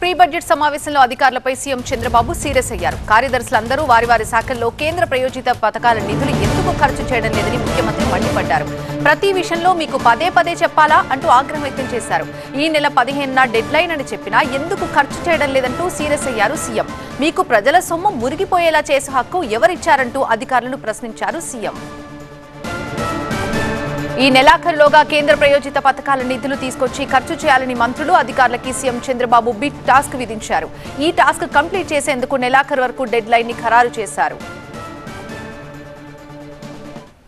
Pre budget సమావేశంలో అధికారులపై CM Chandrababu serious అయ్యారు. కార్యదర్శులందరూ వారి వారి శాఖల్లో కేంద్ర ప్రయోజిత పథకాల నిధులు ఎందుకు ఖర్చు చేయడం లేదని ముఖ్యమంత్రి మండిపడ్డారు. ప్రతి విషయంలో మీకు పదే పదే చెప్పాలా అంటూ ఆగ్రహం వ్యక్తం చేశారు. ఈ నెల పదిహేనున డెడ్ లైన్ అని చెప్పినా ఎందుకు ఖర్చు చేయడం లేదంటూ సీరియస్ అయ్యారు సీఎం. మీకు ప్రజల సొమ్ము మురిగిపోయేలా చేసే హక్కు ఎవరిచ్చారంటూ అధికారులను ప్రశ్నించారు సీఎం. ఈ నెలాఖరులోగా కేంద్ర ప్రయోజిత పథకాల నిధులు తీసుకొచ్చి ఖర్చు చేయాలని మంత్రులు అధికారులకి సీఎం చంద్రబాబు బిగ్ టాస్క్ విధించారు ఈ టాస్క్ కంప్లీట్ చేసేందుకు నెలాఖరు వరకు డెడ్ లైన్ని ఖరారు చేశారు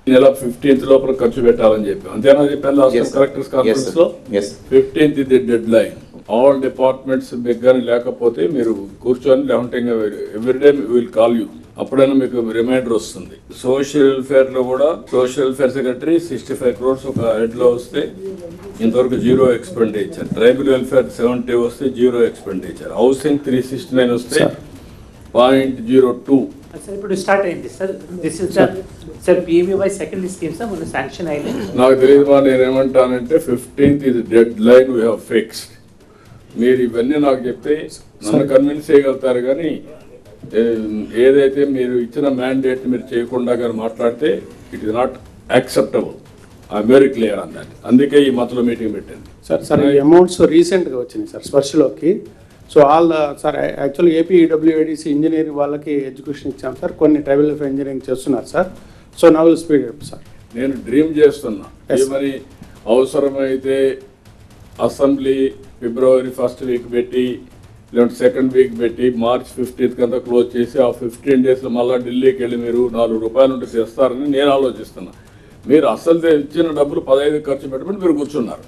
నెల ఫిఫ్టీన్త్ లోపల ఖర్చు పెట్టాలని చెప్పి అంతేనా చెప్పాను లాస్ట్. Collectors conference. లో. ఫిఫ్టీన్త్ ఇది డెడ్ లైన్ ఆల్ డిపార్ట్మెంట్స్ దగ్గర లేకపోతే మీరు కూర్చొని లేకుంటే ఎవ్రీడే విల్ కాల్ యూ అప్పుడైనా మీకు రిమైండర్ వస్తుంది. సోషల్ వెల్ఫేర్లో కూడా social welfare secretary sixty five crores ఒక హెడ్లో వస్తే ఇంతవరకు zero expenditure tribal welfare seventy వస్తే zero expenditure housing three sixty nine వస్తే పాయింట్ జీరో టూ. సార్ ఇప్పుడు స్టార్ట్ అయింది. Sir this is the sir PMAY second scheme sir మొన్న sanction అయింది నాకు తెలియదు మా నేను ఏమంటానంటే ఫిఫ్టీన్త్ ఇది deadline we have fixed మీరు ఇవన్నీ నాకు చెప్తే నన్ను కన్విన్స్ చేయగలుగుతారు కానీ ఏదైతే మీరు ఇచ్చిన మ్యాండేట్ మీరు చేయకుండా కానీ మాట్లాడితే it is not acceptable I'm very clear on that అందుకే ఈ మధ్యలో మీటింగ్ పెట్టింది సార్ సార్ ఈ అమౌంట్స్ రీసెంట్గా వచ్చినాయి sir స్పర్శలోకి. So all sir actually AP EWIDC engineering వాళ్ళకి ఎడ్యుకేషన్ ఇచ్చాం సార్ కొన్ని ట్రైబల్ వెల్ఫేర్ ఇంజనీరింగ్ చేస్తున్నారు sir so now speed up sir నేను డ్రీమ్ చేస్తున్నా. ఏమని అవసరమైతే అసెంబ్లీ ఫిబ్రవరి ఫస్ట్ వీక్ పెట్టి లేదంటే సెకండ్ వీక్ పెట్టి మార్చ్ ఫిఫ్టీన్త్ కంతా క్లోజ్ చేసి ఆ ఫిఫ్టీన్ డేస్లో మళ్ళీ ఢిల్లీకి వెళ్ళి మీరు నాలుగు రూపాయలు ఉంటే చేస్తారని నేను ఆలోచిస్తున్నా. మీరు అసలు ఇచ్చిన డబ్బులు పదహైదు ఖర్చు పెట్టమని మీరు కూర్చున్నారు.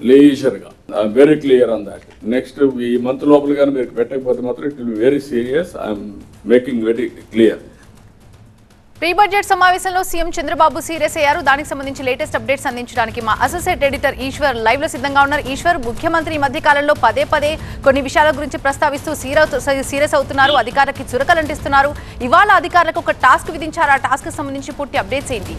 లీజర్గా very clear on that next ఈ మంత్ లోపల కానీ మీరు పెట్టకపోతే మాత్రం it will very serious I'm making very clear pre budget సమావేశంలో సీఎం చంద్రబాబు సీరియస్ అయ్యారు. దానికి సంబంధించి లేటెస్ట్ అప్డేట్స్ అందించడానికి మా అసోసియేట్ ఎడిటర్ ఈశ్వర్ లైవ్లో సిద్ధంగా ఉన్నారు. ఈశ్వర్ ముఖ్యమంత్రి ఈ మధ్య కాలంలో పదే పదే కొన్ని విషయాల గురించి ప్రస్తావిస్తూ సీరియస్ అవుతున్నారు. అధికారులకి చురకలంటిస్తున్నారు. ఇవాళ అధికారులకు ఒక టాస్క్ విధించారు. ఆ టాస్క్ సంబంధించి పూర్తి అప్డేట్స్ ఏంటి?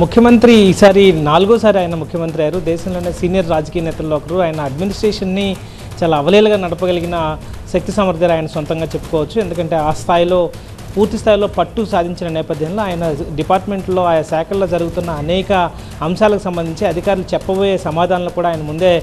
ముఖ్యమంత్రి ఈసారి నాలుగోసారి ఆయన ముఖ్యమంత్రి అయ్యారు. దేశంలోనే సీనియర్ రాజకీయ నేతల్లో ఒకరు. ఆయన అడ్మినిస్ట్రేషన్ని చాలా అవలేలుగా నడపగలిగిన శక్తి సామర్థ్యాలు ఆయన సొంతంగా చెప్పుకోవచ్చు. ఎందుకంటే ఆ స్థాయిలో పూర్తి స్థాయిలో పట్టు సాధించిన నేపథ్యంలో ఆయన డిపార్ట్మెంట్లో ఆయా శాఖల్లో జరుగుతున్న అనేక అంశాలకు సంబంధించి అధికారులు చెప్పబోయే సమాధానాలు కూడా ఆయన ముందే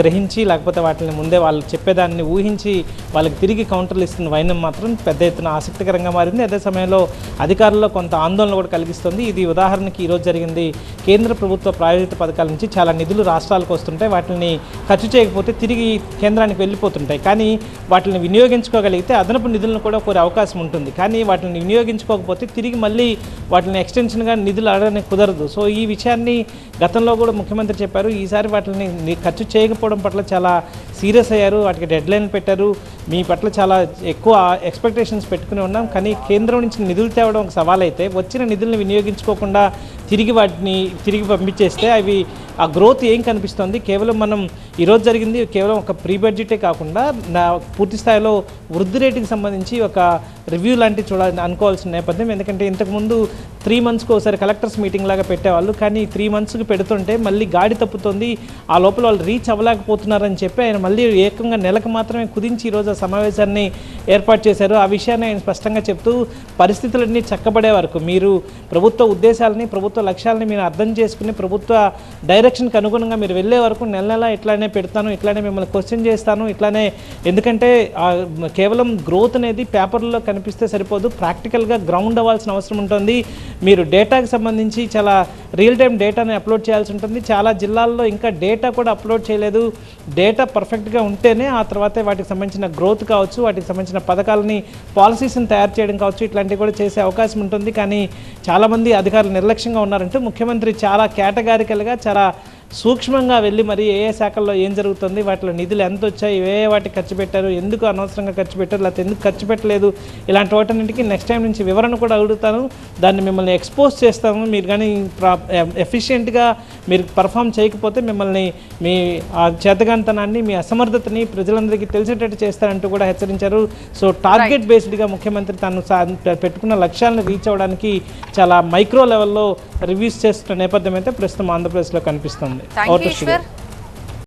గ్రహించి లేకపోతే వాటిని ముందే వాళ్ళు చెప్పేదాన్ని ఊహించి వాళ్ళకి తిరిగి కౌంటర్లు ఇస్తున్న వైనం మాత్రం పెద్ద ఎత్తున ఆసక్తికరంగా మారింది. అదే సమయంలో అధికారుల్లో కొంత ఆందోళన కూడా కలిగిస్తుంది. ఇది ఉదాహరణకి ఈరోజు జరిగింది. కేంద్ర ప్రభుత్వ ప్రాయోజిత పథకాల నుంచి చాలా నిధులు రాష్ట్రాలకు వస్తుంటాయి. వాటిని ఖర్చు చేయకపోతే తిరిగి కేంద్రానికి వెళ్ళిపోతుంటాయి. కానీ వాటిని వినియోగించుకోగలిగితే అదనపు నిధులను కూడా కోరే అవకాశం ఉంటుంది. కానీ వాటిని వినియోగించుకోకపోతే తిరిగి మళ్ళీ వాటిని ఎక్స్టెన్షన్గా నిధులు అడగడానికి కుదరదు. సో ఈ విషయాన్ని గతంలో కూడా ముఖ్యమంత్రి చెప్పారు. ఈసారి వాటిని ఖర్చు చేయకపోవడం పట్ల చాలా సీరియస్ అయ్యారు. వాటికి డెడ్ లైన్ పెట్టారు. మీ పట్ల చాలా ఎక్కువ ఎక్స్పెక్టేషన్స్ పెట్టుకుని ఉన్నాం. కానీ కేంద్రం నుంచి నిధులు తేవడం ఒక సవాల్ అయితే వచ్చిన నిధులను వినియోగించుకోకుండా తిరిగి వాటిని తిరిగి పంపించేస్తే అవి ఆ గ్రోత్ ఏం కనిపిస్తుంది? కేవలం మనం ఈరోజు జరిగింది కేవలం ఒక ప్రీ బడ్జెటే కాకుండా నా పూర్తి స్థాయిలో వృద్ధి రేటుకి సంబంధించి ఒక రివ్యూ లాంటివి చూడాలని అనుకోవాల్సిన నేపథ్యం. ఎందుకంటే ఇంతకుముందు త్రీ మంత్స్కి ఒకసారి కలెక్టర్స్ మీటింగ్ లాగా పెట్టేవాళ్ళు. కానీ త్రీ మంత్స్కి పెడుతుంటే మళ్ళీ గాడి తప్పుతుంది. ఆ లోపల వాళ్ళు రీచ్ అవ్వలేకపోతున్నారని చెప్పి ఆయన మళ్ళీ ఏకంగా నెలకు మాత్రమే కుదించి ఈరోజు ఆ సమావేశాన్ని ఏర్పాటు చేశారు. ఆ విషయాన్ని ఆయన స్పష్టంగా చెప్తూ పరిస్థితులన్నీ చక్కబడే వరకు మీరు ప్రభుత్వ ఉద్దేశాలని ప్రభుత్వ లక్ష్యాలని మీరు అర్థం చేసుకుని ప్రభుత్వ డైరెక్షన్కి అనుగుణంగా మీరు వెళ్ళే వరకు నెల నెల ఇట్లానే పెడతాను ఇట్లానే మిమ్మల్ని క్వశ్చన్ చేస్తాను ఇట్లానే ఎందుకంటే కేవలం గ్రోత్ అనేది పేపర్లో కనిపిస్తే సరిపోదు ప్రాక్టికల్గా గ్రౌండ్ అవ్వాల్సిన అవసరం ఉంటుంది. మీరు డేటాకి సంబంధించి చాలా రియల్ టైం డేటాని అప్లోడ్ చేయాల్సి ఉంటుంది. చాలా జిల్లాల్లో ఇంకా డేటా కూడా అప్లోడ్ చేయలేదు. డేటా పర్ఫెక్ట్గా ఉంటేనే ఆ తర్వాత వాటికి సంబంధించిన గ్రోత్ కావచ్చు వాటికి సంబంధించిన పథకాలని పాలసీస్ని తయారు చేయడం కావచ్చు ఇట్లాంటివి కూడా చేసే అవకాశం ఉంటుంది. కానీ చాలామంది అధికారులు నిర్లక్ష్యంగా ఉన్నారంటూ ముఖ్యమంత్రి చాలా కేటగారికల్గా చాలా సూక్ష్మంగా వెళ్ళి మరి ఏ ఏ శాఖల్లో ఏం జరుగుతుంది వాటిలో నిధులు ఎంత వచ్చాయి ఏ ఏ వాటికి ఖర్చు పెట్టారు ఎందుకు అనవసరంగా ఖర్చు పెట్టారు లేకపోతే ఎందుకు ఖర్చు పెట్టలేదు ఇలాంటి వాటన్నింటికి నెక్స్ట్ టైం నుంచి వివరణ కూడా అడుగుతాను. దాన్ని మిమ్మల్ని ఎక్స్పోజ్ చేస్తాము మీరు కానీ ఎఫిషియెంట్గా మీరు పర్ఫామ్ చేయకపోతే మిమ్మల్ని మీ ఆ చేతగాంతనాన్ని మీ అసమర్థతని ప్రజలందరికీ తెలిసేటట్టు చేస్తారంటూ కూడా హెచ్చరించారు. సో టార్గెట్ బేస్డ్గా ముఖ్యమంత్రి తను సా- పెట్టుకున్న లక్ష్యాలను రీచ్ అవ్వడానికి చాలా మైక్రో లెవెల్లో రివ్యూస్ చేస్తున్న నేపథ్యం అయితే ప్రస్తుతం ఆంధ్రప్రదేశ్లో కనిపిస్తుంది. Thank Over you to Srigaru. Eshwar